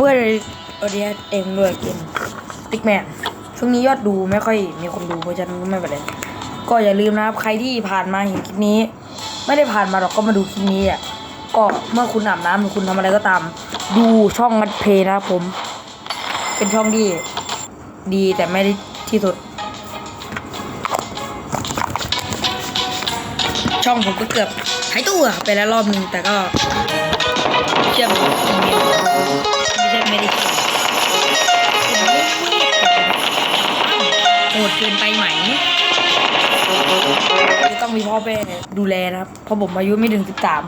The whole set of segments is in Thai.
เพื่อนออเดียเองด้วยเกมติ๊กแมนช่วงนี้ยอดดูไม่ค่อยมีคนดูเพราะฉะนั้นก็ไม่เป็นไรก็อย่าลืมนะครับใครที่ผ่านมาเห็นคลิปนี้ ไม่ได้ผ่านมาหรอกก็มาดูคลิปนี้อะก็เมื่อคุณอาบน้ำหรือคุณทำอะไรก็ตาม ดูช่องมัดเพลย์นะครับผม เป็นช่องที่ดีแต่ไม่ได้ที่สุด ช่องผมก็เกือบหายตัวไปแล้วรอบนึงแต่ก็เชื่อม ไม่ใช่ไม่ได้เชื่อมโหดเกินไปไหมจะต้องมีพ่อแม่ดูแลนะครับเพราะผมอายุไม่ถึงสิบสาม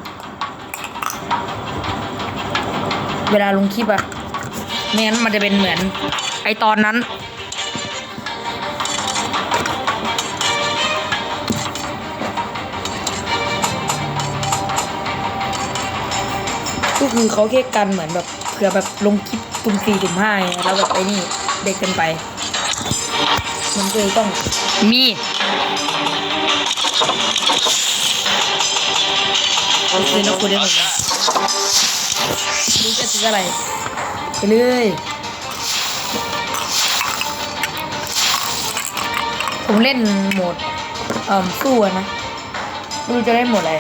เวลาลงคลิปอะไม่งั้นมันจะเป็นเหมือน ไอตอนนั้น ก็คือเขาแค่กันเหมือนแบบ ผื่อแบบลงคลิปตุ่มสี่ตุ่มห้าไงแล้วแบบไอ้นี่เด็กเกินไป มันก็เลยต้องมีซื้อนกคุณได้หมดเลยรู้จะซื้ออะไร ไปเลยผมเล่นโหมดเอ่อสู้อะนะไม่รู้จะเล่นโหมดอะไร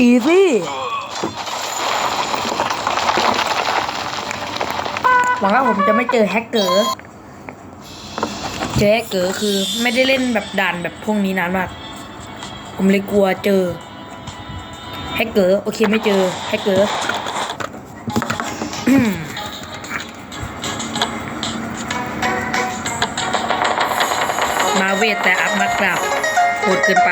อีซี่หวังว่าผมจะไม่เจอแฮกเกอร์ เจอแฮกเกอร์คือไม่ได้เล่นแบบด่านแบบพวกนี้นานมาก ผมเลยกลัวเจอแฮกเกอร์โอเคไม่เจอแฮกเกอร์มาเวทแต่อัพมากราบโหดเกินไป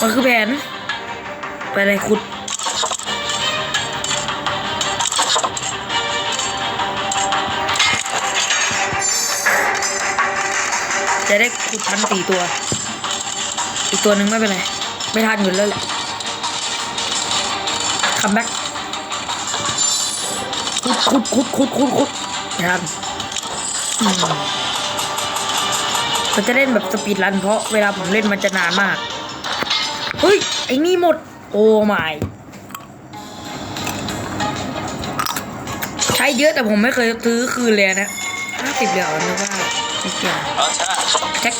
มันคือแผน ไปเลยขุดจะได้ขุดทันสี่ตัว อีกตัวหนึ่งไม่เป็นไร ไม่ทันอยู่แล้วแหละคัมแบ็กขุดขุดขุดขุดขุดขุดไม่ทันอืมมันจะเล่นแบบสปีดรันเพราะเวลาผมเล่นมันจะนานมาก เฮ้ย ไอ้นี่หมด โอ้ไม่ใช้เยอะแต่ผมไม่เคยซื้อคืนเลยนะห้าสิบเหรียญนึกว่าไม่เกี่ยวแจ็ค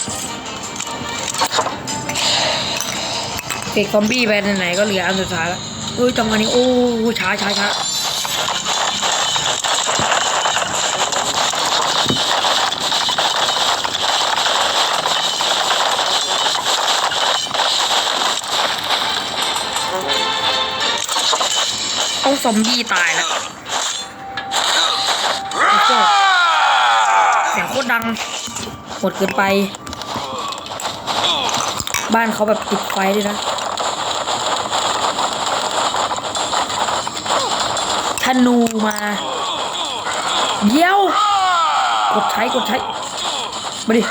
เฟกซอมบี้ไปไหนๆก็เหลืออันสุดท้ายแล้วเฮ้ยจังหวะนี้ โอ้ช้าช้าช้า้ซอมบี้ตายแล้วเสียงโคตรดังโหดเกินไป บ้านเขาแบบติดไฟด้วยนะ ธนูมา เดี๋ยว กดใช้กดใช้ มาดิ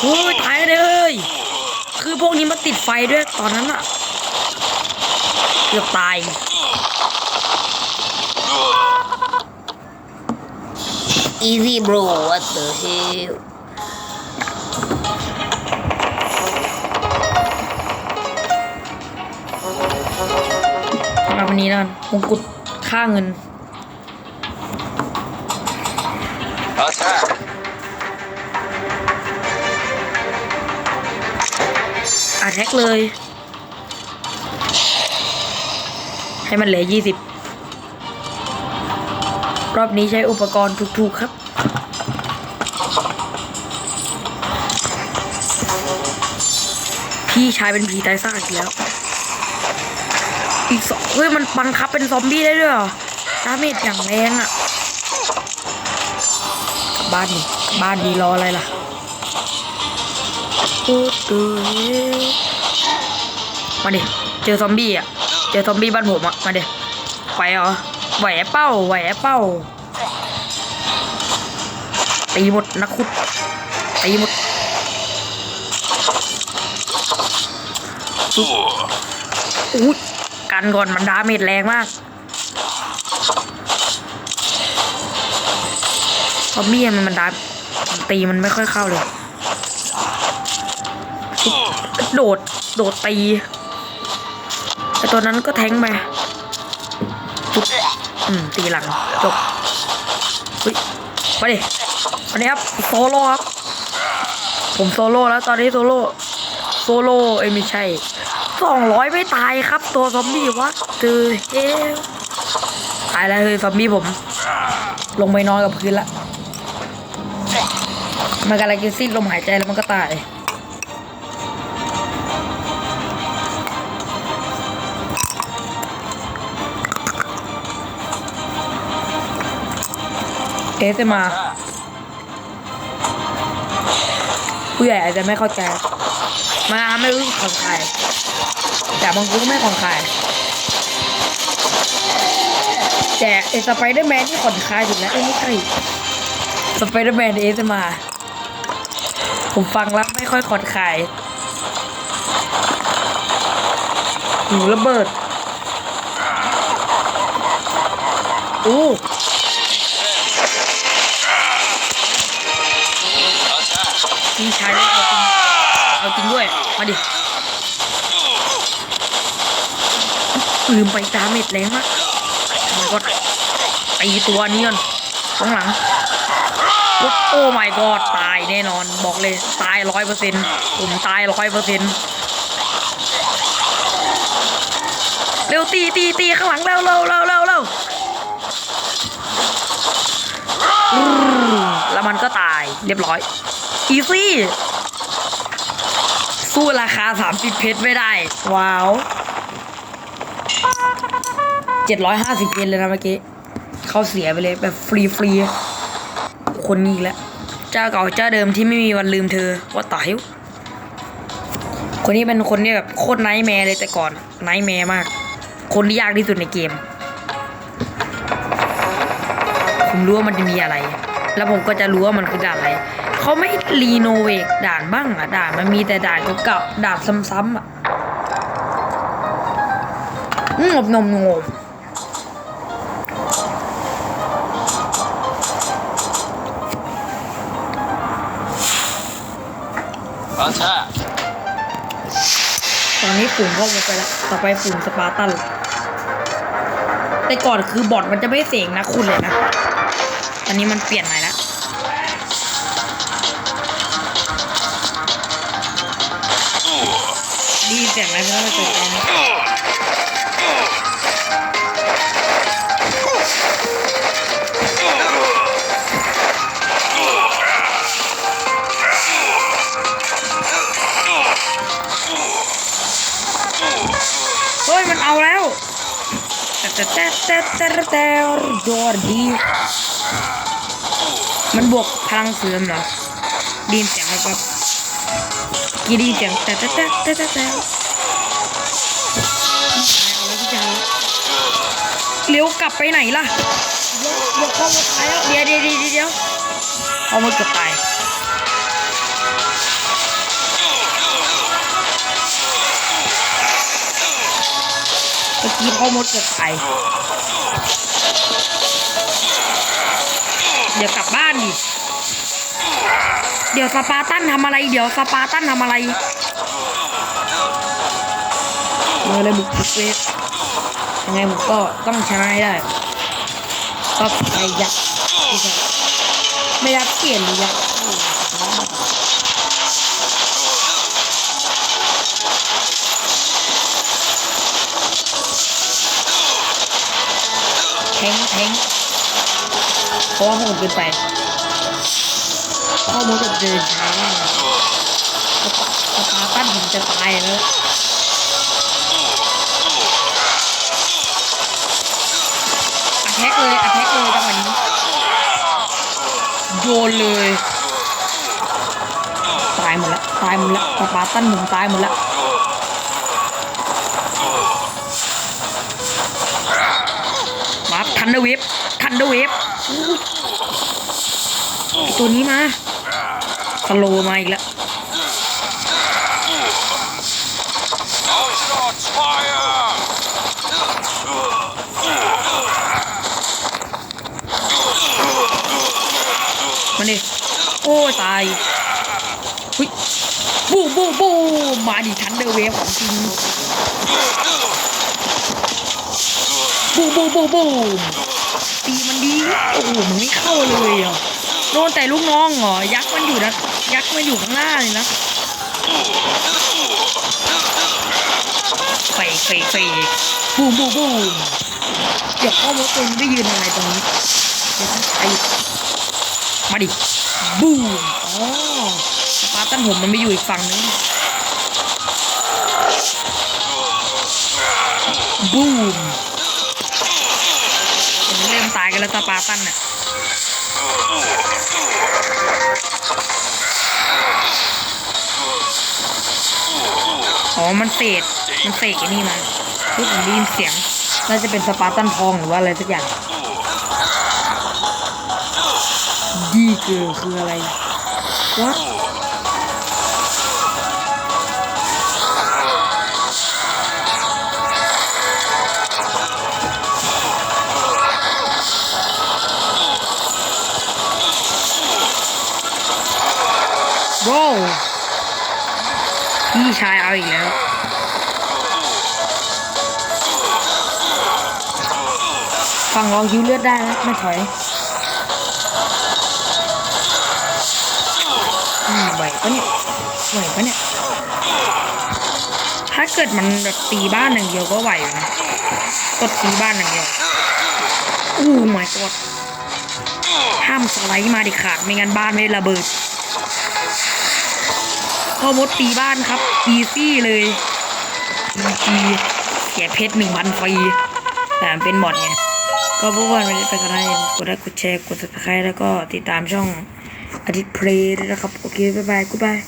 โอ้ยตายเลย คือพวกนี้มาติดไฟด้วยตอนนั้นอะ เกือบตาย Easy bro what the hell สำหรับวันนี้นะมงกุฎค่าเงิน Attack! อาแท็กเลย ให้มันเหลือยี่สิบรอบนี้ใช้อุปกรณ์ถูกๆครับ พี่ชายเป็นผีตายซากอีกแล้ว อีกสองเฮ้ย มันบังคับเป็นซอมบี้ได้ด้วยเหรอดาเมจอย่างแรงอะกลับบ้านดิบ้านดีรออะไรล่ะโอ้เตยมาดิเจอซอมบี้อะ เจอซอมบี้บ้านผมอะมาเดิไหวเหรอไหวเป้าไหวเป้าตีหมดนักขุดตีหมดอุ้ยกันก่อนมันดาเมจแรงมากซอมบี้มันมันดาตีมันไม่ค่อยเข้าเลย โดด โดดตี ตัวนั้นก็แทงไปปุ๊บอืมตีหลังจบเฮ้ยมาดิมาดิครับโซโล่ครับ ผมโซโล่แล้วตอนนี้โซโล่โซโล่เอ้ไม่ใช่สองร้อยไม่ตายครับ ตัวซอมบี้วะเจอเฮ้ตายแล้วเฮ้ยซอมบี้ผม ลงไปนอนกับพื้นละมันกำลังจะสิ้นลมหายใจแล้วมันก็ตาย เอสมาผู้ใหญ่อาจจะไม่เข้าใจมาไม่รู้ผ่อนคลายแต่บางคนก็ไม่ผ่อนคลายแต่ไอสไปเดอร์แมนที่ผ่อนคลายสุดแล้วไอ้ยไม่ใช่สไปเดอร์แมนเอสมา ผมฟังแล้วไม่ค่อยผ่อนคายหูระเบิดอู้ Attack! พี่ชายได้เอาจริงเอาจริงด้วย มาดิลืมไปดาเมจแรงมากทำไมก็ตีตัวนี้ก่อนข้างหลังโอ้โอ้ my god ตายแน่นอนบอกเลย ตายร้อยเปอร์เซ็นต์ผมตายร้อยเปอร์เซ็นต์เร็วตีตีตีข้างหลังเร็วเร็วเร็วเร็วเร็วแล้วมันก็ตายเรียบร้อยีซี่สู้ราคา30เพชรไม่ได้ ว้าว750เพชรเลยนะเมื่อกี้เขาเสียไปเลยแบบฟรีฟรีๆคนนี้อีกแล้วเจ้าเก่าเจ้าเดิมที่ไม่มีวันลืมเธอว่าตายคนนี้เป็นคนที่แบบโคตรไนท์แมร์เลยแต่ก่อนไนท์แมร์มาก คนที่ยากที่สุดในเกม ผมรู้ว่ามันจะมีอะไร แล้วผมก็จะรู้ว่ามันคือด่านอะไรเขาไม่รีโนเวทด่านบ้างอะด่านมันมีแต่ด่านเก่าๆด่านซ้ำๆอะงบนมงบ Attack! ตอนนี้ฝุ่นเข้ามาไปแล้วต่อไปฝุ่นสปาร์ตันแต่ก่อนคือบอทมันจะไม่เสกนะคุณเลยนะ ตอนนี้มันเปลี่ยนใหม่ เสียงอะไรไม่ต้องไปเปิดแอร์นเฮ้ย มันเอาแล้วแต่แต่แต่แต่แต่แต่ดอร์ดี มันบวกพลังเสริมเหรอดีนเสียงแบบ กี่ไดีเสียงแต่แต่แต่แต่แต่แต่เลี้ยวกลับไปไหนล่ะ เดี๋ยวเดี๋ยวเข้ามาตายแล้วเดี๋ยวเดี๋ยวเดี๋ยวเดี๋ยวเข้ามาเกือบตายเมื่อกี้เข้ามดเกือบตายเดี๋ยวกลับบ้านดิ เดี๋ยวสปาร์ตันทำอะไร เดี๋ยวสปาร์ตันทำอะไรมื่อไรบุกบุกเวฟยังไงผมก็ต้องชนะให้ได้ก็ไอ้ยักไม่ยักษ์เปลี่ยนยักแทงแทงเพราะว่าผมเกินไป พ่อมดแบบเดินช้ามากสปาสปาตันผมจะตายแล้วอัแท็กเลยอัแท็กเลยจังหวะนี้โยนเลย ตายหมดละตายหมดละสปาตันผมตายหมดละมาทันเดอร์เวฟทันเดอร์เวฟตัวนี้มา โลมาอีกแล้วมาดิโอ้ตายหุยบูบูบูมาดิทันเดอร์เวฟของจริงบูบูบูบูตีมันดีโอ้มันไม่เข้าเลยอะ โดนแต่ลูกน้องเหรอ ยักษ์มันอยู่นะ ยักษ์มันอยู่ข้างหน้าเลยนะเฟกเฟกเฟกบูมบูมบูมเดี๋ยวพ่อมดตัวนี้ไปยืนอะไรตรงนี้เดี๋ยวต้องใช้มาดิ บูมอ๋อสปาร์ตันผมมันไม่อยู่อีกฝั่งนึงบูมเห็นมันเริ่มตายกันแล้วสปาร์ตันน่ะ อ๋อ มันเศษมันเศษไอ้นี่มาเฮ้ยผมได้ยินเสียง น่าจะเป็นสปาร์ตันทองหรือว่าอะไรสักอย่าง ดีเกอร์คืออะไรวะ โว้วพี่ชายเอาอีกแล้วฟังลองคิวเลือดได้นะไม่ถอยไหวปะเนี่ยไหวปะเนี่ย ถ้าเกิดมันแบบตีบ้านอย่างเดียวก็ไหวนะ กดตีบ้านอย่างเดียว อู้หมายกดห้ามสไลด์มาดิขาดไม่งั้นบ้านไม่ระเบิด พ่อมดตีบ้านครับ อีซี่เลยอีจีเสียเพชรหนึ่งพันฟรีแต่มันเป็นหมดไงก็พวกวันไม่ได้ไปกันได้กดไลค์กดแชร์กดติดตามแล้วก็ติดตามช่องอาทิตย์เพลย์ด้วยนะครับ โอเค บ๊ายบายกูบาย